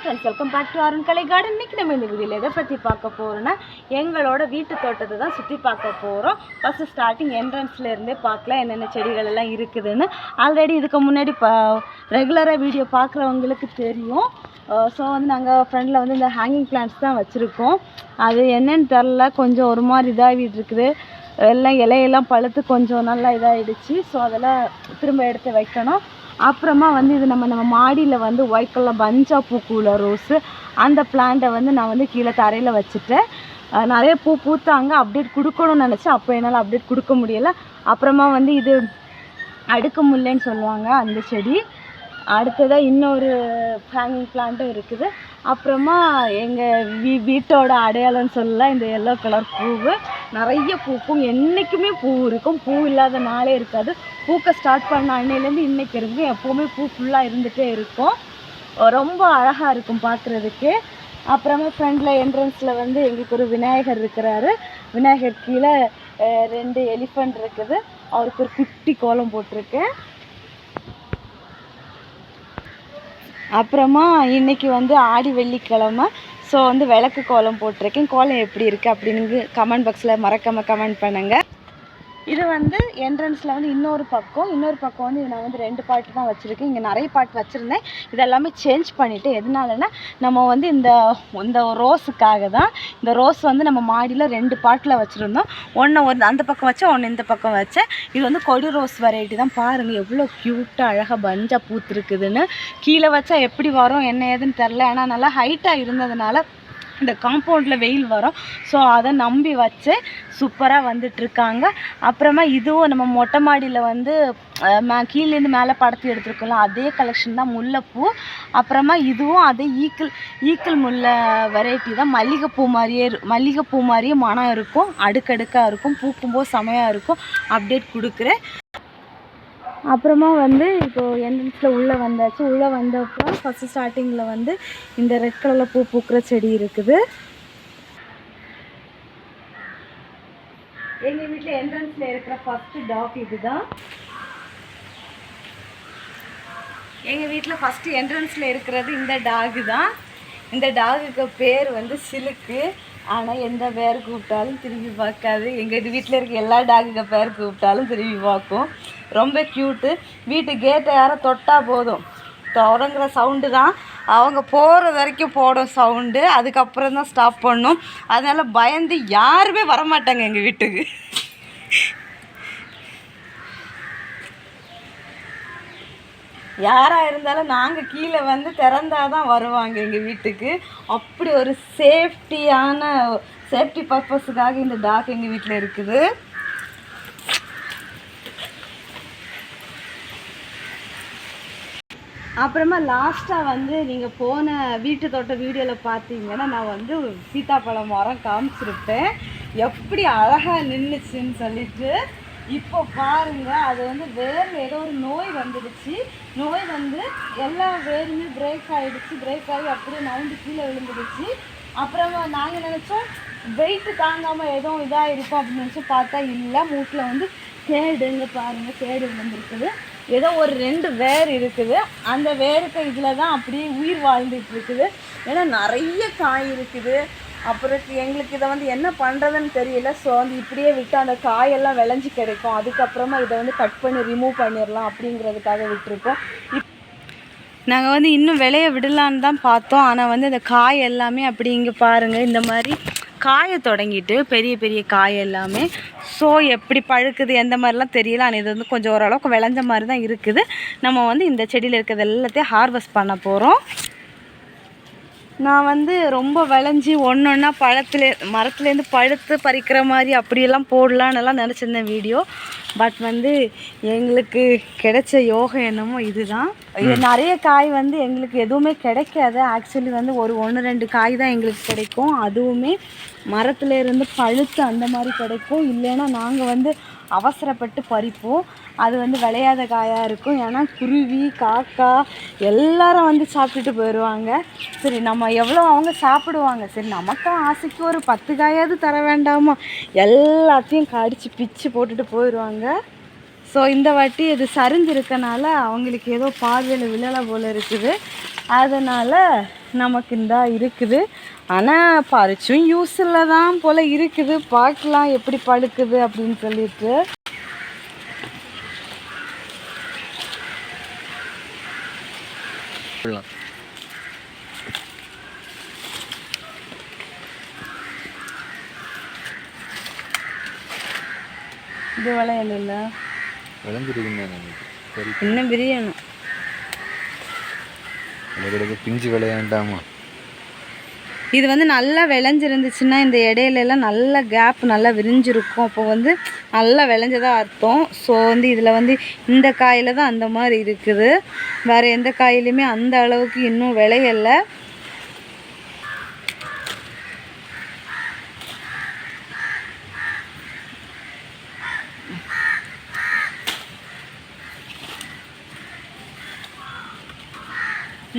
Friends welcome back to Arun Kalai garden இன்னைக்கு நம்ம இந்த வீடியோவில் எதை பற்றி பார்க்க போகிறோன்னா எங்களோட வீட்டு தோட்டத்தை தான் சுற்றி பார்க்க போகிறோம் ஃபஸ்ட்டு ஸ்டார்டிங் என்ட்ரன்ஸ்லேருந்தே பார்க்கலாம் என்னென்ன செடிகள் எல்லாம் இருக்குதுன்னு. ஆல்ரெடி இதுக்கு முன்னாடி பா ரெகுலராக வீடியோ பார்க்குறவங்களுக்கு தெரியும். ஸோ வந்து நாங்கள் ஃப்ரெண்டில் வந்து இந்த ஹேங்கிங் பிளான்ட்ஸ் தான் வச்சுருக்கோம். அது என்னன்னு தெரில கொஞ்சம் ஒரு மாதிரி இதாகிட்டு இருக்குது. எல்லாம் இலையெல்லாம் பழுத்து கொஞ்சம் நல்லா இதாகிடுச்சு ஸோ அதெல்லாம் திரும்ப எடுத்து வைக்கணும். அப்புறமா வந்து இது நம்ம நம்ம மாடியில் வந்து ஒயிட் கலர் பஞ்சா பூக்குள்ள ரோஸு அந்த பிளான்ட்டை வந்து நான் வந்து கீழே தரையில் வச்சுட்டேன். நிறைய பூ பூத்தாங்க. அப்டேட் கொடுக்கணும்னு நினச்சேன். அப்போ என்னால் அப்டேட் கொடுக்க முடியலை. அப்புறமா வந்து இது அடுக்கு முல்லைன்னு சொல்லுவாங்க அந்த செடி. அடுத்ததாக இன்னொரு ஹேங்கிங் பிளான்ட்டும் இருக்குது. அப்புறமா எங்கள் வீ வீட்டோட அடையாளம்னு சொல்லலாம் இந்த எல்லோ கலர் பூவு நிறைய பூக்கும். என்றைக்குமே பூ இருக்கும். பூ இல்லாத நாளே இருக்காது. பூக்க ஸ்டார்ட் பண்ண அன்னையிலேருந்து இன்னைக்கு இருக்கும் எப்போவுமே பூ ஃபுல்லாக இருந்துகிட்டே இருக்கும். ரொம்ப அழகாக இருக்கும் பார்க்குறதுக்கு அப்புறமா ஃப்ரண்டில் என்ட்ரன்ஸில் வந்து எங்களுக்கு ஒரு விநாயகர் இருக்கிறாரு. விநாயகர் கீழே ரெண்டு எலிஃபண்ட் இருக்குது. அவருக்கு ஒரு குட்டி கோலம் போட்டிருக்கேன். அப்புறமா இன்னைக்கு வந்து ஆடி வெள்ளிக்கிழமை. ஸோ வந்து விளக்கு கோலம் போட்டிருக்கேன். கோலம் எப்படி இருக்குது அப்படின்னு கமெண்ட் பாக்ஸில் மறக்காமல் கமெண்ட் பண்ணுங்கள் இது வந்து என்ட்ரன்ஸில் வந்து இன்னொரு பக்கம் இன்னொரு பக்கம் வந்து நான் வந்து ரெண்டு பாட்டு தான் வச்சுருக்கேன். இங்கே நிறைய பாட்டு வச்சுருந்தேன். இதெல்லாமே சேஞ்ச் பண்ணிவிட்டு எதனாலன்னா நம்ம வந்து இந்த இந்த ரோஸுக்காக தான் இந்த ரோஸ் வந்து நம்ம மாடியில் ரெண்டு பாட்டில் வச்சுருந்தோம். ஒன்று ஒரு அந்த பக்கம் வச்சேன் ஒன்று இந்த பக்கம் வச்சேன். இது வந்து கொடி ரோஸ் வெரைட்டி தான். பாருங்கள் எவ்வளோ க்யூட்டாக அழகாக பஞ்சாக பூத்துருக்குதுன்னு. கீழே வச்சா எப்படி வரும் என்ன ஏதுன்னு தெரில ஏன்னா நல்லா ஹைட்டாக இருந்ததுனால இந்த காம்பவுண்டில் வெயில் வரும். ஸோ அதை நம்பி வச்சு சூப்பராக வந்துட்டுருக்காங்க. அப்புறமா இதுவும் நம்ம மொட்டை மாடியில் வந்து மே கீழேருந்து மேலே படத்தி எடுத்துருக்கோம்ல அதே கலெக்ஷன் தான் முல்லைப்பூ. அப்புறமா இதுவும் அதே ஈக்கிள் ஈக்கிள் முல்லை வெரைட்டி தான். மல்லிகைப்பூ மாதிரியே மல்லிகைப்பூ மாதிரியே மனம் இருக்கும் அடுக்கடுக்காக இருக்கும் பூக்கும்போது செமையாக இருக்கும். அப்டேட் கொடுக்குறேன். அப்புறமா வந்து இப்போ என்ட்ரன்ஸில் உள்ளே வந்தாச்சு. உள்ளே வந்தப்போ ஃபஸ்ட்டு ஸ்டார்டிங்கில் வந்து இந்த ரெட் கலரில் பூ பூக்கிற செடி இருக்குது. எங்கள் வீட்டில் என்ட்ரன்ஸில் இருக்கிற ஃபஸ்ட்டு டாக் இதுதான். எங்கள் வீட்டில் ஃபஸ்ட்டு என்ட்ரன்ஸில் இருக்கிறது இந்த டாகு தான். இந்த டாகுக்கு பேர் வந்து சிலுக்கு. ஆனால் எந்த பேர் கூப்பிட்டாலும் திரும்பி பார்க்காது. எங்கள் வீட்டில் இருக்க எல்லா டாகுங்க பேர் கூப்பிட்டாலும் திரும்பி பார்க்கும். ரொம்ப க்யூட்டு வீட்டு கேட்டை யாரும் தொட்டால் போதும். தொடங்குற சவுண்டு தான். அவங்க போகிற வரைக்கும் போடும் சவுண்டு அதுக்கப்புறம் தான் ஸ்டாப் பண்ணும். அதனால் பயந்து யாருமே வரமாட்டாங்க எங்கள் வீட்டுக்கு. யாராக இருந்தாலும் நாங்கள் கீழே வந்து திறந்தாதான் தான் வருவாங்க எங்கள் வீட்டுக்கு. அப்படி ஒரு சேஃப்டியான சேஃப்டி பர்பஸுக்காக இந்த டாக் எங்கள் வீட்டில் இருக்குது. அப்புறமா லாஸ்ட்டாக வந்து நீங்கள் போன வீட்டு தோட்ட வீடியோவில் பார்த்தீங்கன்னா நான் வந்து சீதாப்பழம் சீத்தாப்பழம் மரம் காமிச்சிருப்பேன். எப்படி அழகாக நின்றுச்சுன்னு சொல்லிட்டு இப்போ பாருங்க அது வந்து வேரில் ஏதோ ஒரு நோய் வந்துடுச்சு. நோய் வந்து எல்லா வேருமே பிரேக் ஆகிடுச்சு பிரேக் ஆகி அப்படியே நவுண்டு கீழே விழுந்துடுச்சு. அப்புறமா நாங்கள் நினச்சோம் வெயிட்டு தாங்காமல் எதுவும் இதாக இருக்கும் அப்படின்னு நினச்சி பார்த்தா இல்லை மூட்டில் வந்து கேடுங்க பாருங்கள் கேடு விழுந்துருக்குது. ஏதோ ஒரு ரெண்டு வேர் இருக்குது. அந்த வேருக்கு இதில் தான் அப்படியே உயிர் வாழ்ந்துட்டு இருக்குது. ஏன்னா நிறைய காய் இருக்குது. அப்புறம் எங்களுக்கு இதை வந்து என்ன பண்ணுறதுன்னு தெரியல. ஸோ வந்து இப்படியே விட்டு அந்த காயெல்லாம் விளைஞ்சி கிடைக்கும். அதுக்கப்புறமா இதை வந்து கட் பண்ணி ரிமூவ் பண்ணிடலாம் அப்படிங்கிறதுக்காக விட்டுருக்கோம். இப் நாங்கள் வந்து இன்னும் விளைய விடலான்னு தான் பார்த்தோம். ஆனால் வந்து இந்த காய் எல்லாமே அப்படி இங்கே பாருங்கள் இந்த மாதிரி காய தொடங்கிட்டு பெரிய பெரிய காய் எல்லாமே. ஸோ எப்படி பழுக்குது எந்த மாதிரிலாம் தெரியல. ஆனால் இது வந்து கொஞ்சம் ஓரளவுக்கு விளைஞ்ச மாதிரி தான் இருக்குது. நம்ம வந்து இந்த செடியில் இருக்கிறது எல்லாத்தையும் ஹார்வெஸ்ட் பண்ண போகிறோம் நான் வந்து ரொம்ப விளைஞ்சி ஒன்று ஒன்றா பழத்துல மரத்துலேருந்து பழுத்து பறிக்கிற மாதிரி அப்படியெல்லாம் போடலான்னு எல்லாம் நினச்சிருந்தேன் வீடியோ. பட் வந்து எங்களுக்கு கிடைச்ச யோகம் என்னமோ இதுதான். இது நிறைய காய் வந்து எங்களுக்கு எதுவுமே கிடைக்காது. ஆக்சுவலி வந்து ஒரு ஒன்று ரெண்டு காய் தான் எங்களுக்கு கிடைக்கும். அதுவுமே மரத்துல இருந்து பழுத்து அந்த மாதிரி கிடைக்கும். இல்லைன்னா நாங்கள் வந்து அவசரப்பட்டு பறிப்போம். அது வந்து விளையாத காயாக இருக்கும். ஏன்னா குருவி காக்கா எல்லாரும் வந்து சாப்பிட்டுட்டு போயிடுவாங்க சரி நம்ம எவ்வளோ அவங்க சாப்பிடுவாங்க? சரி நமக்கும் ஆசைக்கு ஒரு பத்து காயாவது தர வேண்டாமா? எல்லாத்தையும் கடிச்சு பிச்சு போட்டுட்டு போயிடுவாங்க ஸோ இந்த வாட்டி இது சரிஞ்சிருக்கனால அவங்களுக்கு ஏதோ பார்வையில் விழலை போல் இருக்குது. அதனால் நமக்கு இந்தா இருக்குது. ஆனால் பறிச்சும் யூஸில் தான் போல் இருக்குது. பார்க்கலாம் எப்படி பழுக்குது அப்படின்னு சொல்லிட்டு. இது விளையல இல்லை இன்னும் பிரியணும். எனக்கு பிஞ்சு விளையாண்டாமா? இது வந்து நல்லா விளைஞ்சிருந்துச்சுன்னா இந்த இடையிலலாம் நல்ல கேப் நல்லா விரிஞ்சிருக்கும். அப்போ வந்து நல்லா விளைஞ்சதா அர்த்தம். ஸோ வந்து இதில் வந்து இந்த காயில் தான் அந்த மாதிரி இருக்குது. வேறு எந்த காயிலையுமே அந்த அளவுக்கு இன்னும் விளையலை.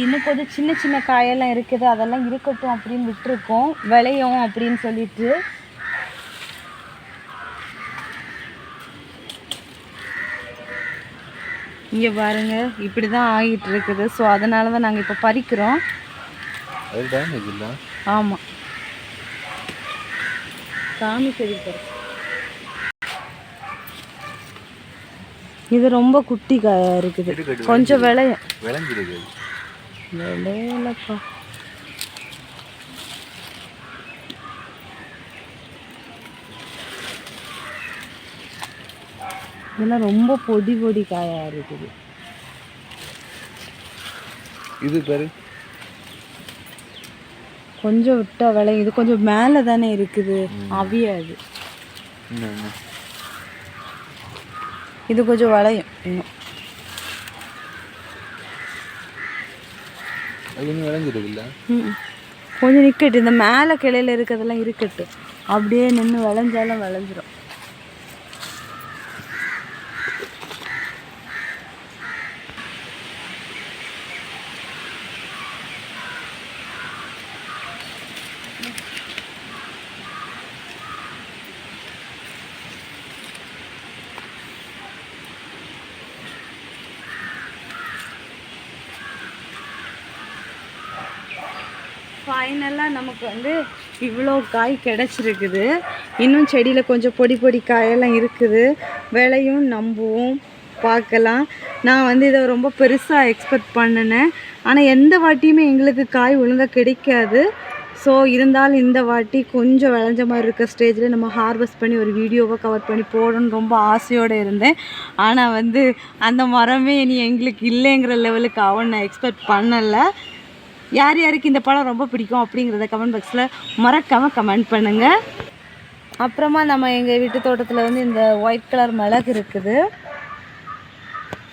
இன்னும் கொஞ்சம் சின்ன சின்ன காயெல்லாம் இருக்குது அதெல்லாம் இருக்கட்டும் அப்படின்னு விட்டுருக்கோம். விளையும் அப்படின்னு சொல்லிட்டு. இங்கே பாருங்க இப்படி தான் ஆகிட்டு இருக்குது ஸோ அதனால தான் நாங்கள் இப்போ பறிக்கிறோம் ஆமாம் சாமி செடி இது ரொம்ப குட்டி காயா இருக்குது. கொஞ்சம் விளையும். விளைஞ்சிருக்கு. விளையலப்பா இதெல்லாம் ரொம்ப பொடி பொடி காயா இருக்குது. இது பாரு. கொஞ்சம் விட்டா விளையும் இது கொஞ்சம் மேலே தானே இருக்குது. அவியாது. இது கொஞ்சம் விளையும் இன்னும் அது இன்னும் விளைஞ்சிருக்கு இல்லை ம். கொஞ்சம் நிற்கட்டு இந்த மேலே கிளையில இருக்கிறதெல்லாம் இருக்கட்டு. அப்படியே நின்று விளைஞ்சாலும் விளைஞ்சிரும். ஃபைனலாக நமக்கு வந்து இவ்வளோ காய் கிடச்சிருக்குது. இன்னும் செடியில் கொஞ்சம் பொடி பொடி காயெல்லாம் இருக்குது. விளையும் நம்புவோம். பார்க்கலாம். நான் வந்து இதை ரொம்ப பெருசாக எக்ஸ்பெக்ட் பண்ணினேன். ஆனால் எந்த வாட்டியுமே எங்களுக்கு காய் ஒழுங்காக கிடைக்காது. ஸோ இருந்தாலும் இந்த வாட்டி கொஞ்சம் விளைஞ்ச மாதிரி இருக்க ஸ்டேஜில் நம்ம ஹார்வெஸ்ட் பண்ணி ஒரு வீடியோவை கவர் பண்ணி போடணும்னு ரொம்ப ஆசையோடு இருந்தேன். ஆனால் வந்து அந்த மரமே இனி எங்களுக்கு இல்லைங்கிற லெவலுக்கு அவன் நான் எக்ஸ்பெக்ட் பண்ணலை. யார் யாருக்கு இந்த படம் ரொம்ப பிடிக்கும் அப்படிங்கிறத கமெண்ட் பாக்ஸில் மறக்காமல் கமெண்ட் பண்ணுங்கள் அப்புறமா நம்ம எங்கள் வீட்டு தோட்டத்தில் வந்து இந்த ஒயிட் கலர் மிளகு இருக்குது.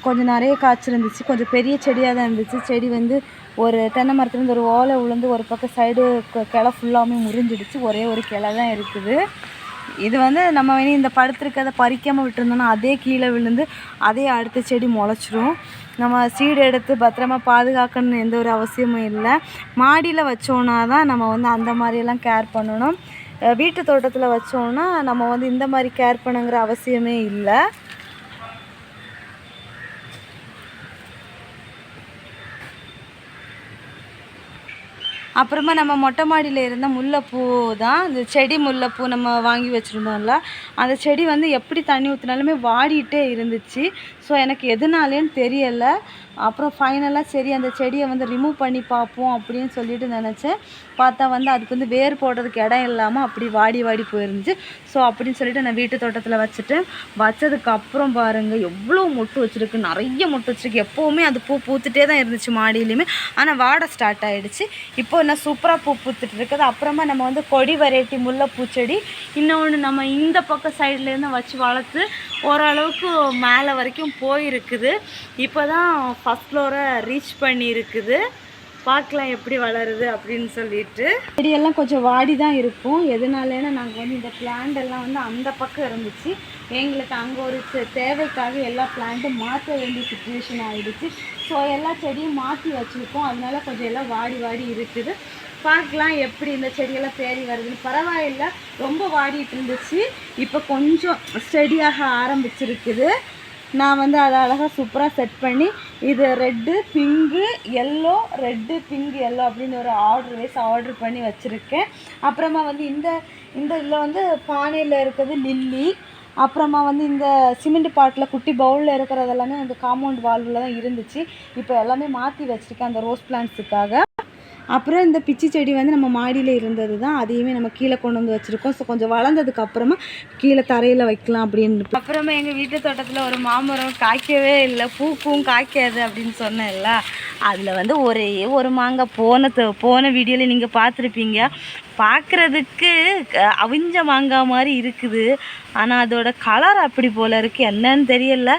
கொஞ்சம் நிறைய காய்ச்சல் இருந்துச்சு. கொஞ்சம் பெரிய செடியாக தான் இருந்துச்சு. செடி வந்து ஒரு தென்னை மரத்துலேருந்து ஒரு ஓலை உளுந்து ஒரு பக்கம் சைடு கிளை ஃபுல்லாமே முறிஞ்சிடுச்சு. ஒரே ஒரு கிளை தான் இருக்குது. இது வந்து நம்ம இனி இந்த படுத்திருக்கிறத பறிக்காமல் விட்டுருந்தோம்னா அதே கீழே விழுந்து அதே அடுத்த செடி முளைச்சிரும். நம்ம சீடு எடுத்து பத்திரமா பாதுகாக்கணும்னு எந்த ஒரு அவசியமும் இல்லை. மாடியில் வச்சோன்னா தான் நம்ம வந்து அந்த மாதிரியெல்லாம் கேர் பண்ணணும். வீட்டு தோட்டத்தில் வச்சோன்னா நம்ம வந்து இந்த மாதிரி கேர் பண்ணுங்கிற அவசியமே இல்லை. அப்புறமா நம்ம மொட்டை மாடியில் இருந்த முல்லைப்பூ தான் இந்த செடி முல்லைப்பூ நம்ம வாங்கி வச்சுருந்தோம்ல அந்த செடி வந்து எப்படி தண்ணி ஊற்றினாலுமே வாடிட்டே இருந்துச்சு. ஸோ எனக்கு எதுனாலேன்னு தெரியலை. அப்புறம் ஃபைனலாக சரி அந்த செடியை வந்து ரிமூவ் பண்ணி பார்ப்போம் அப்படின்னு சொல்லிட்டு நினச்சேன். பார்த்தா வந்து அதுக்கு வந்து வேர் போடுறதுக்கு இடம் இல்லாமல் அப்படி வாடி வாடி போயிருந்துச்சு. ஸோ அப்படின்னு சொல்லிட்டு நான் வீட்டு தோட்டத்தில் வச்சுட்டேன். வச்சதுக்கு அப்புறம் பாருங்கள் எவ்வளோ மொட்டு வச்சுருக்கு. நிறைய மொட்டு வச்சுருக்கு. எப்போவுமே அது பூ பூத்துட்டே தான் இருந்துச்சு மாடியிலையுமே ஆனால் வாட ஸ்டார்ட் ஆகிடுச்சு இப்போ என்ன சூப்பராக பூ பூத்துட்டு இருக்குது. அப்புறமா நம்ம வந்து கொடி வெரைட்டி முல்லைப்பூ செடி இன்னொன்று நம்ம இந்த பக்கம் சைட்லேருந்து வச்சு வளர்த்து ஓரளவுக்கு மேலே வரைக்கும் போயிருக்குது. இப்போ தான் ஃபஸ்ட் ஃப்ளோரை ரீச் பண்ணியிருக்குது. பார்க்கலாம் எப்படி வளருது அப்படின்னு சொல்லிட்டு. செடியெல்லாம் கொஞ்சம் வாடி தான் இருக்கும். எதனாலன்னா நாங்கள் வந்து இந்த பிளான்ட் எல்லாம் வந்து அந்த பக்கம் இருந்துச்சு. எங்களுக்கு அங்கே ஒரு தே- தேவைக்காக எல்லா பிளான்ட்டும் மாற்ற வேண்டிய சுச்சுவேஷன் ஆகிடுச்சு ஸோ எல்லா செடியும் மாற்றி வச்சுருக்கோம். அதனால கொஞ்சம் எல்லாம் வாடி வாடி இருக்குது. பார்க்கலாம் எப்படி இந்த செடியெல்லாம் தேடி வருதுன்னு. பரவாயில்ல ரொம்ப வாடிட்டு இருந்துச்சு. இப்போ கொஞ்சம் ஸ்டெடியாக ஆரம்பிச்சிருக்குது. நான் வந்து அதை அழகாக சூப்பராக செட் பண்ணி இது red pink yellow red pink yellow அப்படின்னு ஒரு ஆர்டர் வைஸ் ஆர்டர் பண்ணி வச்சுருக்கேன். அப்புறமா வந்து இந்த இந்த இதில் வந்து பானையில் இருக்கிறது லில்லி அப்புறமா வந்து இந்த சிமெண்ட் பாட்டில் குட்டி பவுலில் இருக்கிறது எல்லாமே காம்பவுண்ட் வால்வில் தான் இருந்துச்சு. இப்போ எல்லாமே மாற்றி வச்சுருக்கேன் அந்த ரோஸ் பிளான்ட்ஸுக்காக அப்புறம் இந்த பிச்சி செடி வந்து நம்ம மாடியில் இருந்தது தான் அதையுமே நம்ம கீழே கொண்டு வந்து வச்சுருக்கோம். ஸோ கொஞ்சம் வளர்ந்ததுக்கு அப்புறமா கீழே தரையில் வைக்கலாம் அப்படின்னு அப்புறமா எங்கள் வீட்டு தோட்டத்தில் ஒரு மாமரம் காய்க்கவே இல்லை பூக்கும் காய்க்காது அப்படின்னு சொன்னேன்ல. அதில் வந்து ஒரே ஒரு மாங்காய் போன போன வீடியோவில் நீங்கள் பார்த்துருப்பீங்க. பார்க்குறதுக்கு அவிஞ்ச மாங்காய் மாதிரி இருக்குது. ஆனால் அதோட கலர் அப்படி போல் இருக்குது என்னன்னு தெரியல.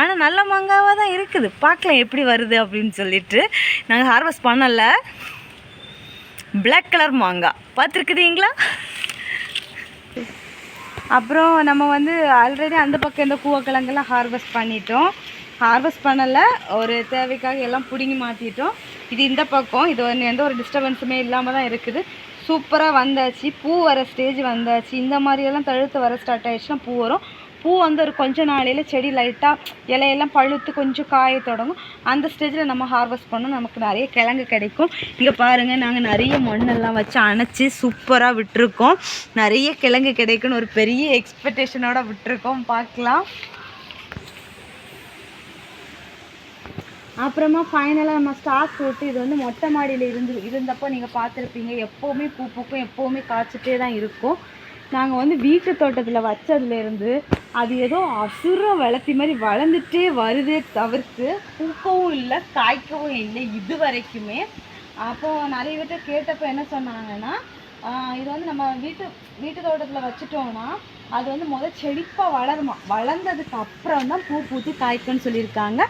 ஆனால் நல்ல மாங்காவாக தான் இருக்குது. பார்க்கலாம் எப்படி வருது அப்படின்னு சொல்லிட்டு. நாங்கள் ஹார்வெஸ்ட் பண்ணலை. பிளாக் கலர் மாங்காய் பார்த்துருக்குறீங்களா? அப்புறம் நம்ம வந்து ஆல்ரெடி அந்த பக்கம் இந்த கூவக்கிழங்கெல்லாம் ஹார்வெஸ்ட் பண்ணிட்டோம். ஹார்வெஸ்ட் பண்ணலை. ஒரு தேவைக்காக எல்லாம் பிடுங்கி மாற்றிட்டோம் இது இந்த பக்கம். இது வந்து எந்த ஒரு டிஸ்டர்பன்ஸுமே இல்லாமல் தான் இருக்குது. சூப்பராக வந்தாச்சு. பூ வர ஸ்டேஜ் வந்தாச்சு. இந்த மாதிரியெல்லாம் தழுத்து வர ஸ்டார்ட் ஆகிடுச்சுன்னா பூ வரும். பூ வந்து ஒரு கொஞ்ச நாளையில் செடி லைட்டாக இலையெல்லாம் பழுத்து கொஞ்சம் காய தொடங்கும். அந்த ஸ்டேஜில் நம்ம ஹார்வெஸ்ட் பண்ணோம் நமக்கு நிறைய கிழங்கு கிடைக்கும். இங்கே பாருங்கள் நாங்கள் நிறைய மண்ணெல்லாம் வச்சு அணைச்சி சூப்பராக விட்டுருக்கோம். நிறைய கிழங்கு கிடைக்கும்னு ஒரு பெரிய எக்ஸ்பெக்டேஷனோட விட்டுருக்கோம். பார்க்கலாம். அப்புறமா ஃபைனலாக நம்ம ஸ்டாக் போட்டு இது வந்து மொட்டை மாடியில் இருந்து இருந்தப்போ நீங்கள் பார்த்துருப்பீங்க எப்போவுமே பூ பூக்கும் எப்போவுமே காய்ச்சிட்டே தான் இருக்கும். நாங்கள் வந்து வீட்டு தோட்டத்தில் வச்சதுலேருந்து அது ஏதோ அசுர வளர்த்தி மாதிரி வளர்ந்துட்டே வருதே தவிர்த்து பூக்கவும் இல்லை காய்க்கவும் இல்லை இது வரைக்குமே அப்போது நிறைய பேர்ட்ட கேட்டப்போ என்ன சொன்னாங்கன்னா இது வந்து நம்ம வீட்டு வீட்டு தோட்டத்தில் வச்சுட்டோம்னா அது வந்து முதல் செழிப்பாக வளருமா? வளர்ந்ததுக்கு அப்புறம் தான் பூ பூத்து காய்க்கும்னு சொல்லியிருக்காங்க.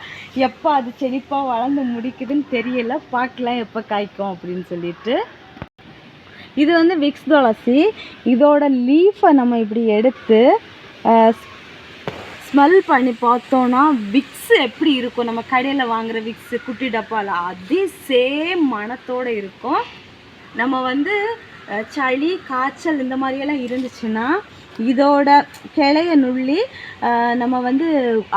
எப்போ அது செழிப்பாக வளர்ந்து முடிக்குதுன்னு தெரியல. பார்க்கலாம் எப்போ காய்க்கும் அப்படின்னு சொல்லிட்டு இது வந்து விக்ஸ் துளசி. இதோட லீஃபை நம்ம இப்படி எடுத்து ஸ்மெல் பண்ணி பார்த்தோன்னா விக்ஸ் எப்படி இருக்கும்? நம்ம கடையில் வாங்குகிற விக்ஸ் குட்டி டப்பாவில் அதே சேம் மனத்தோடு இருக்கும். நம்ம வந்து சளி காய்ச்சல் இந்த மாதிரியெல்லாம் இருந்துச்சுன்னா இதோட கிளைய நுள்ளி அஹ், நம்ம வந்து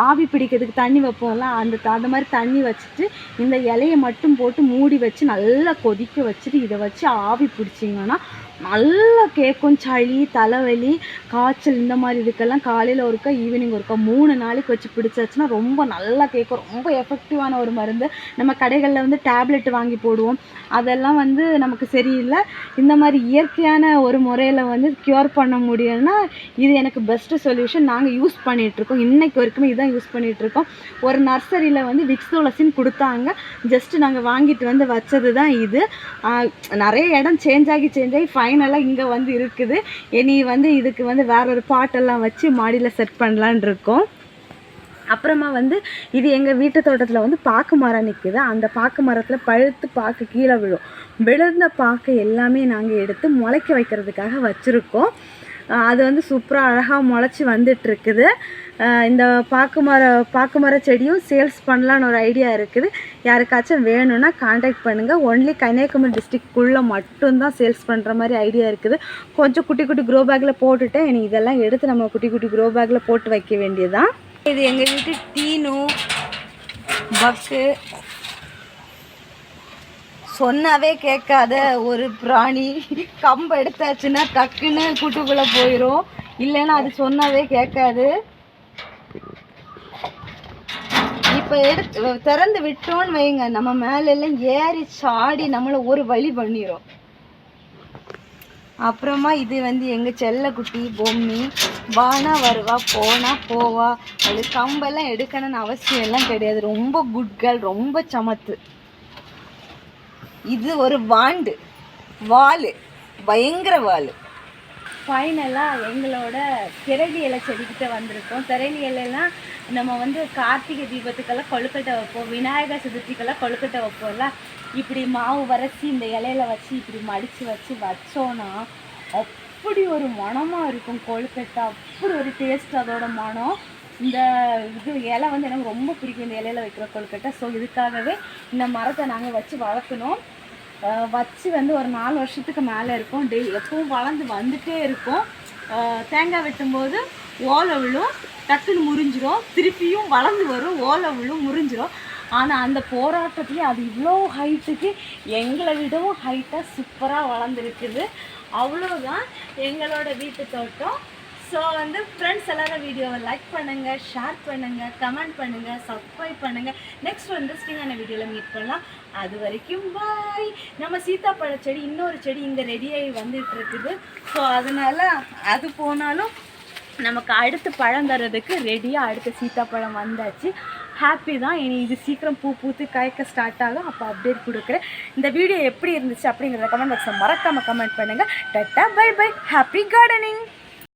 ஆவி பிடிக்கிறதுக்கு தண்ணி வைப்போம்ல அந்த அந்த மாதிரி தண்ணி வச்சுட்டு இந்த இலையை மட்டும் போட்டு மூடி வச்சு நல்லா கொதிக்க வச்சுட்டு இதை வச்சு ஆவி பிடிச்சிங்கன்னா நல்லா கேட்கும் சளி தலைவலி காய்ச்சல் இந்த மாதிரி இதுக்கெல்லாம் காலையில் ஒருக்கா ஈவினிங் ஒருக்கா மூணு நாளைக்கு வச்சு பிடிச்சாச்சுன்னா ரொம்ப நல்லா கேட்கும் ரொம்ப எஃபெக்டிவான ஒரு மருந்து. நம்ம கடைகளில் வந்து டேப்லெட் வாங்கி போடுவோம். அதெல்லாம் வந்து நமக்கு சரியில்லை. இந்த மாதிரி இயற்கையான ஒரு முறையில் வந்து க்யூர் பண்ண முடியும்னா இது எனக்கு பெஸ்ட்டு சொல்யூஷன் நாங்கள் யூஸ் பண்ணிகிட்ருக்கோம் இன்றைக்கு வரைக்குமே இதான் யூஸ் பண்ணிகிட்ருக்கோம் ஒரு நர்சரியில் வந்து விக்ஸ் துளசின்னு கொடுத்தாங்க. ஜஸ்ட்டு நாங்கள் வாங்கிட்டு வந்து வச்சது தான் இது நிறைய இடம் சேஞ்ச் ஆகி சேஞ்ச் ஆகி ஃபைனலாக இங்கே வந்து இருக்குது. இனி வந்து இதுக்கு வந்து வேற ஒரு பாட்டெல்லாம் வச்சு மாடியில் செட் பண்ணலான் இருக்கோம். அப்புறமா வந்து இது எங்கள் வீட்டு தோட்டத்தில் வந்து பாக்கு மரம் நிற்குது அந்த பாக்கு மரத்தில் பழுத்து பாக்கு கீழே விழும். விழுந்த பாக்கு எல்லாமே நாங்கள் எடுத்து முளைக்க வைக்கிறதுக்காக வச்சுருக்கோம். அது வந்து சூப்பராக அழகாக முளைச்சி வந்துட்டு இருக்குது. இந்த பாக்கு மர பாக்கு மர செடியும் சேல்ஸ் பண்ணலான்னு ஒரு ஐடியா இருக்குது. யாருக்காச்சும் வேணும்னா காண்டாக்ட் பண்ணுங்கள் ஒன்லி கன்னியாகுமரி டிஸ்ட்ரிக்ட்குள்ளே மட்டும்தான் சேல்ஸ் பண்ணுற மாதிரி ஐடியா இருக்குது. கொஞ்சம் குட்டி குட்டி க்ரோ பேக்கில் போட்டுட்டு இனி இதெல்லாம் எடுத்து நம்ம குட்டி குட்டி க்ரோ பேக்கில் போட்டு வைக்க வேண்டியதுதான். இது எங்கள் வீட்டு டீனு பக்கு சொன்னாவே கேட்காத ஒரு பிராணி. கம்பு எடுத்தாச்சுன்னா டக்குன்னு கூட்டுக்குள்ளே போயிடும் இல்லைன்னா அது சொன்னாவே கேட்காது. இப்போ எடுத்து திறந்து விட்டோன்னு வைங்க. நம்ம மேலெல்லாம் ஏறி சாடி நம்மளை ஒரு வழி பண்ணிடும் அப்புறமா இது வந்து எங்கள் செல்லக்குட்டி பொம்மி வானா வருவா போனா போவா. அது கம்பெல்லாம் எடுக்கணும்னு அவசியம் எல்லாம் கிடையாது. ரொம்ப குட் கேர்ள் ரொம்ப சமத்து. இது ஒரு வாண்டு. வால். பயங்கர வால். ஃபைனலாக எங்களோட திரளி இலை செடிக்கிட்ட வந்திருக்கோம். திரளி இலைலாம் நம்ம வந்து கார்த்திகை தீபத்துக்கெல்லாம் கொழுக்கட்டை வைப்போம் விநாயகர் சதுர்த்திக்கெல்லாம் கொழுக்கட்டை வைப்போம்ல. இப்படி மாவு வரைச்சி இந்த இலையில வச்சு இப்படி மடித்து வச்சு வச்சோன்னா அப்படி ஒரு மணமாக இருக்கும் கொழுக்கட்டை. அப்படி ஒரு டேஸ்ட் அதோட மனம் இந்த இது இலை வந்து எனக்கு ரொம்ப பிடிக்கும் இந்த இலையில வைக்கிற கொழுக்கட்டை. ஸோ இதுக்காகவே இந்த மரத்தை நாங்கள் வச்சு வளர்க்கணும். வச்சு வந்து ஒரு நாலு வருஷத்துக்கு மேலே இருக்கும். டெய் எப்பவும் வளர்ந்து வந்துட்டே இருக்கும். தேங்காய் வெட்டும்போது ஓலை விழும் டக்குன்னு முறிஞ்சிரும். திருப்பியும் வளர்ந்து வரும். ஓலை விழும் முறிஞ்சிரும். ஆனால் அந்த போராட்டத்தையும் அது இவ்வளோ ஹைட்டுக்கு எங்களை விடவும் ஹைட்டாக சூப்பராக வளர்ந்துருக்குது. அவ்வளோதான் எங்களோட வீட்டு தோட்டம். ஸோ வந்து ஃப்ரெண்ட்ஸ் எல்லாரும் வீடியோவை லைக் பண்ணுங்கள் ஷேர் பண்ணுங்கள் கமெண்ட் பண்ணுங்கள் சப்ஸ்கிரைப் பண்ணுங்கள் நெக்ஸ்ட் ஒரு இன்ட்ரெஸ்டிங்கான வீடியோவில் மீட் பண்ணலாம். அது வரைக்கும் பாய் நம்ம சீத்தாப்பழ செடி இன்னொரு செடி இங்கே ரெடியாகி வந்துட்டு இருக்குது. ஸோ அதனால் அது போனாலும் நமக்கு அடுத்து பழம் தர்றதுக்கு ரெடியாக அடுத்த சீத்தாப்பழம் வந்தாச்சு. ஹாப்பி தான். இனி இது சீக்கிரம் பூ பூத்து காய்க்க ஸ்டார்ட் ஆகும். அப்போ அப்டேட் கொடுக்குறேன். இந்த வீடியோ எப்படி இருந்துச்சு அப்படிங்கிறத கமெண்ட் பாக்ஸில் மறக்காமல் கமெண்ட் பண்ணுங்கள் tata bye bye happy gardening